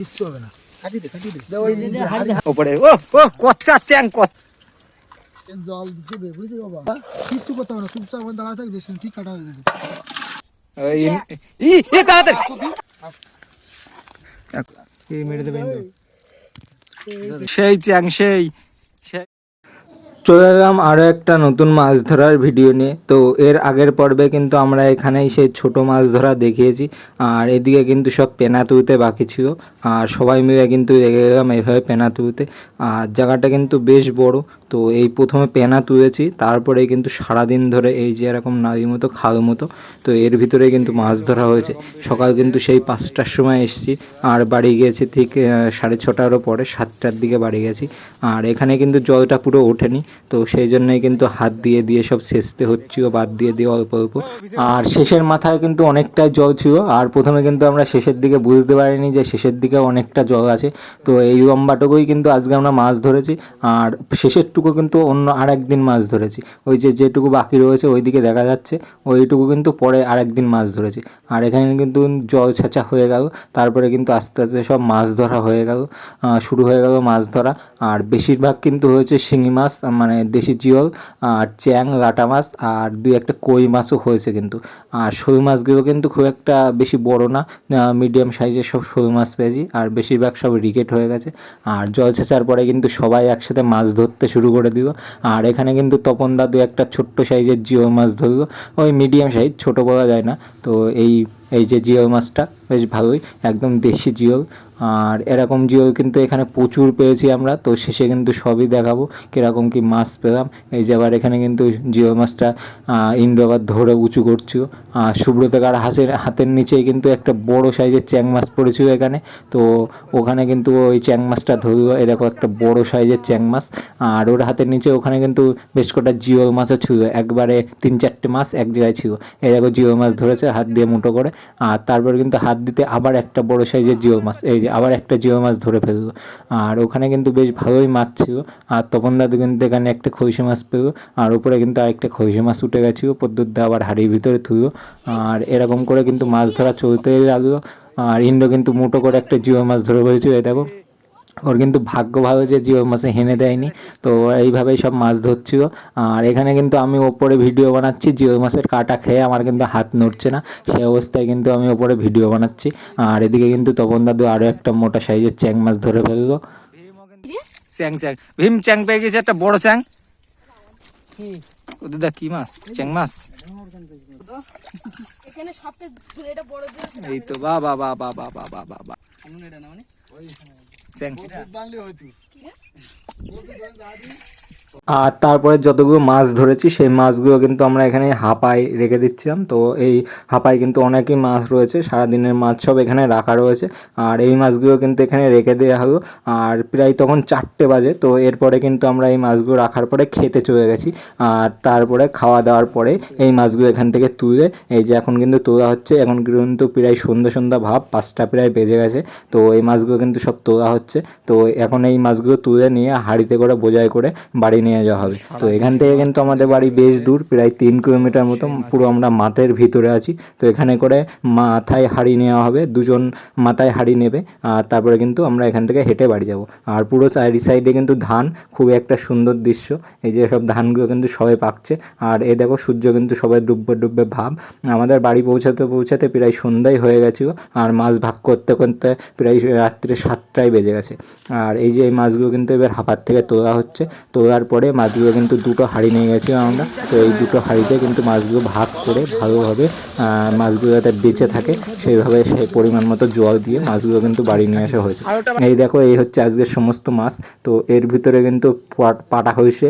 কিচ্ছু হবে না। কাটিয়ে দে কাটিয়ে দে। দে ওই হাড়ি ওপরে ও ও কচ্চা চ্যাং কচ্চা জল দিবে বুঝলি বাবা? কিচ্ছু করতে হবে না চুপচাপ ওখানে দাঁড়া থাকবে ঠিক কাটা হয়ে যাবে। ই ই এ তাড়াতাড়ি। এই মেরে দেবে সেই চ্যাং সেই। চলে এলাম আরও একটা নতুন মাছ ধরার ভিডিও নিয়ে। তো এর আগের পর্বে কিন্তু আমরা এখানেই সেই ছোট মাছ ধরা দেখিয়েছি। আর এদিকে কিন্তু সব পেনা তুলতে বাকি ছিল। আর সবাই মিলে কিন্তু লেগে গেলাম এইভাবে পেনা তুলতে আর জায়গাটা কিন্তু বেশ বড়। তো এই প্রথমে পেনা তুলেছি তারপরে কিন্তু সারাদিন ধরে এই যে এরকম নাড়ির মতো খাল মতো, তো এর ভিতরে কিন্তু মাছ ধরা হয়েছে। সকাল কিন্তু সেই পাঁচটার সময় এসেছি, আর বাড়ি গিয়েছি ঠিক সাড়ে ছটারও পরে, সাতটার দিকে বাড়ি গেছি। আর এখানে কিন্তু জলটা পুরো ওঠেনি, তো সেই জন্যই কিন্তু হাত দিয়ে দিয়ে সব সেচতে হচ্ছিল বাদ দিয়ে দিয়ে অল্প অল্প। আর শেষের মাথায় কিন্তু অনেকটাই জল ছিল, আর প্রথমে কিন্তু আমরা শেষের দিকে বুঝতে পারিনি যে শেষের দিকে অনেকটা জল আছে। তো এই লম্বাটুকুই কিন্তু আজকে আমরা মাছ ধরেছি, আর শেষেরটুকু কিন্তু অন্য আরেক দিন মাছ ধরেছি। ওই যে যেটুকু বাকি রয়েছে ওইদিকে দেখা যাচ্ছে, ওইটুকু কিন্তু পরে আর একদিন মাছ ধরেছি। আর এখানে কিন্তু জল ছেঁচা হয়ে গেল, তারপরে কিন্তু আস্তে আস্তে সব মাছ ধরা হয়ে গেল শুরু হয়ে গেল মাছ ধরা। আর বেশিরভাগ কিন্তু হয়েছে শিঙি মাছ মানে দেশি জিওল, আর চ্যাং, লাটা মাছ, আর দুই একটা কই মাছও হয়েছে কিন্তু। আর শোল মাছগুলো কিন্তু খুব একটা বেশি বড় না মিডিয়াম সাইজের সব শোল মাছ পেয়েছি, আর বেশিরভাগ সব রিকেট হয়ে গেছে। আর জল ছেঁচার পরে কিন্তু সবাই একসাথে মাছ ধরতে শুরু করে দিব আর এখানে কিন্তু তপন দাদু একটা ছোট্ট সাইজের জিও মাছ ধরবো ওই মিডিয়াম সাইজ ছোট বলা যায় না। তো এই এই যে জিও মাছটা, বেশ ভালোই। একদম দেশি জিওল আর এরকম জিও কিন্তু এখানে প্রচুর পেয়েছি আমরা, তো শেষে কিন্তু সবই দেখাবো কীরকম কি মাছ পেলাম। এই যে আবার এখানে কিন্তু জিও মাছটা ইন্দ্র আবার ধরে উঁচু করছিল আর সুব্রতকার হাসের হাতের নিচেই কিন্তু একটা বড় সাইজের চ্যাং মাছ পড়েছিল এখানে। তো ওখানে কিন্তু ওই চ্যাং মাছটা ধরলো এরকম একটা বড় সাইজের চ্যাং মাছ। আর ওর হাতের নিচে ওখানে কিন্তু বেশ কটা জিও মাছও ছিল, একবারে তিন চারটে মাছ এক জায়গায় ছিল। এরকম জিও মাছ ধরেছে, হাত দিয়ে মুঠো করে। আর তারপর কিন্তু হাত দিতে আবার একটা বড় সাইজের জিও মাছ, এই যে আবার একটা জিও মাছ ধরে ফেলল। আর ওখানে কিন্তু বেশ ভালোই মাছ ছিল। আর তপন দাদু কিন্তু এখানে একটা খৈশি মাছ পেল। আর উপরে কিন্তু আরেকটা খৈশি মাছ উঠে গেছিল। পদ্মুদ্দা আবার হাড়ির ভিতরে থুলো। আর এরকম করে কিন্তু মাছ ধরা চলতেই লাগল। আর ইন্দ্র কিন্তু মোটো করে একটা জিও মাছ ধরে ফেলেছিল দেখো। ওর কিন্তু ভাগ্য ভালো যে জিও মাছে হেনে দেয়নি। তো এইভাবেই সব মাছ ধরছিল। আর এখানে কিন্তু আমি ওপরে ভিডিও বানাচ্ছি। জিও মাছের কাটা খেয়ে আমার কিন্তু হাত নড়ছে না। সেই অবস্থায় কিন্তু আমি ওপরে ভিডিও বানাচ্ছি। আর এদিকে কিন্তু তপন দাদু আরও একটা মোটা সাইজের চ্যাং মাছ ধরে ফেলল। চ্যাং চ্যাং। ভীম চ্যাং পেয়ে গেছে একটা বড় চ্যাং। ওদের দেখ কি মাছ? চ্যাং মাছ? এখানে সবচেয়ে এটা বড় জিনিস। এই তো বা বা বা বা বা বা বা বা सेंग बांगले होती। আর তারপরে যতগুলো মাছ ধরেছি, সেই মাছগুলো কিন্তু আমরা এখানে হাপায় রেখে দিচ্ছিলাম। তো এই হাপায় কিন্তু অনেকই মাছ রয়েছে, সারাদিনের মাছ সব এখানে রাখা রয়েছে। আর এই মাছগুলো কিন্তু এখানে রেখে দেওয়া হলো। আর প্রায় তখন চারটে বাজে, তো এরপরে কিন্তু আমরা এই মাছগুলো রাখার পরে খেতে চলে গেছি। আর তারপরে খাওয়া দাওয়ার পরে এই মাছগুলো এখান থেকে তুলে, এই যে এখন কিন্তু তোলা হচ্ছে, এখন কিন্তু প্রায় সন্ধ্যা সন্ধ্যা ভাব, পাঁচটা প্রায় বেজে গেছে। তো এই মাছগুলো কিন্তু সব তোলা হচ্ছে। তো এখন এই মাছগুলো তুলে নিয়ে হাঁড়িতে করে বোঝাই করে বাড়ি নিয়ে যাওয়া হবে। তো এখান থেকে কিন্তু আমাদের বাড়ি বেশ দূর, প্রায় তিন কিলোমিটার মতো, পুরো আমরা মাঠের ভিতরে আছি। তো এখানে করে মাথায় হাঁড়ি নেওয়া হবে, দুজন মাথায় হাঁড়ি নেবে, আর তারপরে কিন্তু আমরা এখান থেকে হেঁটে বাড়ি যাব। আর পুরো চারি সাইডে কিন্তু ধান খুবই একটা সুন্দর দৃশ্য। এই যে সব ধানগুলো কিন্তু সবাই পাকছে, আর এ দেখো সূর্য কিন্তু সবাই ডুববে ডুববে ভাব। আমাদের বাড়ি পৌঁছাতে পৌঁছাতে প্রায় সন্ধ্যাই হয়ে গেছিল, আর মাছ ভাগ করতে করতে প্রায় রাত্রে সাতটায় বেজে গেছে। আর এই যে এই মাছগুলো কিন্তু এবার হাপার থেকে তোলা হচ্ছে, তোলার পরে মাছগুলো কিন্তু দুটো হাঁড়ি নিয়ে গেছি আমরা। তো এই দুটো হাঁড়িতে কিন্তু মাছগুলো ভাগ করে ভালোভাবে মাছগুলো যাতে বেঁচে থাকে, সেইভাবে সেই পরিমাণ মতো জল দিয়ে মাছগুলো কিন্তু বাড়ি নিয়ে আসা হয়েছে। এই দেখো, এই হচ্ছে আজকের সমস্ত মাছ। তো এর ভিতরে কিন্তু পাটা হয়েছে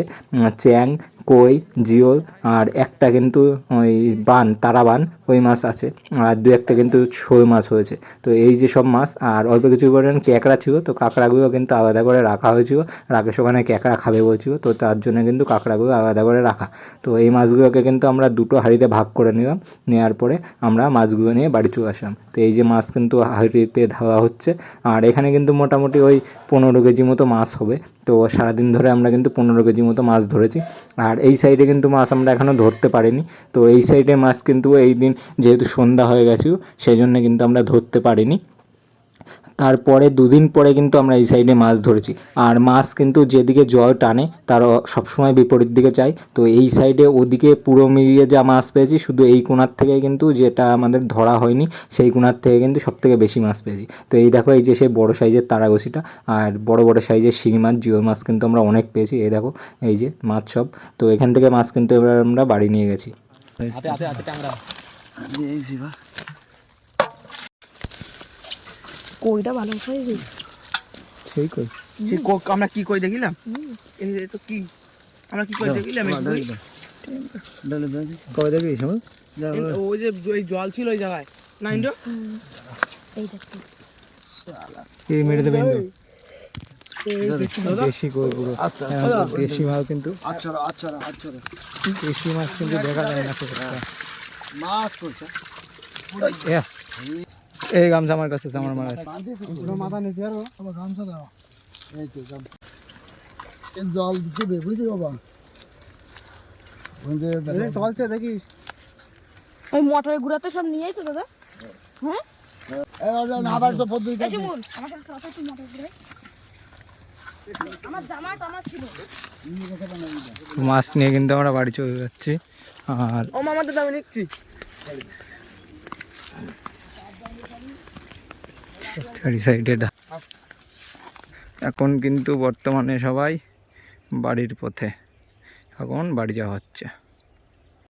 চ্যাং কই, জিওল, আর একটা কিন্তু ওই বান তারা বান ওই মাছ আছে। আর দু একটা কিন্তু শোল মাছ হয়েছে। তো এই যে সব মাছ, আর অল্প কিছু পরিমাণ ক্যাঁকড়া ছিল, তো কাঁকড়াগুলো কিন্তু আলাদা করে রাখা হয়েছিল। রাকেশ ওখানে ক্যাঁকড়া খাবে বলছিল, তো তার জন্য কিন্তু কাঁকড়াগুলো আলাদা করে রাখা। তো এই মাছগুলোকে কিন্তু আমরা দুটো হাঁড়িতে ভাগ করে নিলাম। নেওয়ার পরে আমরা মাছগুলো নিয়ে বাড়ি চলে আসলাম। তো এই যে মাছ কিন্তু হাঁড়িতে ধাওয়া হচ্ছে, আর এখানে কিন্তু মোটামুটি ওই পনেরো কেজি মতো মাছ হবে। তো সারাদিন ধরে আমরা কিন্তু পনেরো কেজি মতো মাছ ধরেছি। আর এই সাইডে কিন্তু মাছ আমরা এখনও ধরতে পারিনি। তো এই সাইডে মাছ কিন্তু এই দিন যেহেতু সন্ধ্যা হয়ে গেছে সেই জন্য কিন্তু আমরা ধরতে পারিনি। তারপরে দুদিন পরে কিন্তু আমরা এই সাইডে মাছ ধরেছি আর মাছ কিন্তু যেদিকে জল টানে তার সবসময় বিপরীত দিকে চাই তো এই সাইডে ওদিকে পুরো মিলিয়ে যা মাছ পেয়েছি শুধু এই কোণার থেকে কিন্তু যেটা আমাদের ধরা হয়নি সেই কোণার থেকে কিন্তু সব থেকে বেশি মাছ পেয়েছি তো এই দেখো এই যে সেই বড় সাইজের তারাগসিটা আর বড় বড় সাইজের শিঙি মাছ জিও মাছ কিন্তু আমরা অনেক পেয়েছি এই দেখো এই যে মাছ সব তো এখান থেকে মাছ কিন্তু এবার আমরা বাড়ি নিয়ে গেছি দিয়েছি বা কইটা ভালো হয়েছে। সেই কই? সে ক- আমরা কি কই দেখিলাম? এই তো কি? আমরা কি কই দেখিলাম কই? সময় ওই যে ওই জল ছিল ওই জায়গায়। না ইন্ডো এই দেখো এই মেরে দেবে দেশি কই পুরো। হ্যাঁ, দেশি মাছ কিন্তু। আচ্ছা আচ্ছা আচ্ছা দেশি মাছ কিন্তু দেখা যায় না মাছ করছে এ, এই গামছা আমার কাছে আমার মারা মাথা নিতে আবার গামছা দাও এই তো গামছা জল বুঝলি বাবা চলছে দেখিস ওই মোটরের গুড়াতে সব নিয়ে আইছো দাদা হ্যাঁ আবার তো পদ্ধতি মাছ নিয়ে কিন্তু আমরা বাড়ি চলে যাচ্ছি আর ও মামা তো আমি নিচ্ছি। চারি সাইডে এখন কিন্তু বর্তমানে সবাই বাড়ির পথে। এখন বাড়ি যাওয়া হচ্ছে।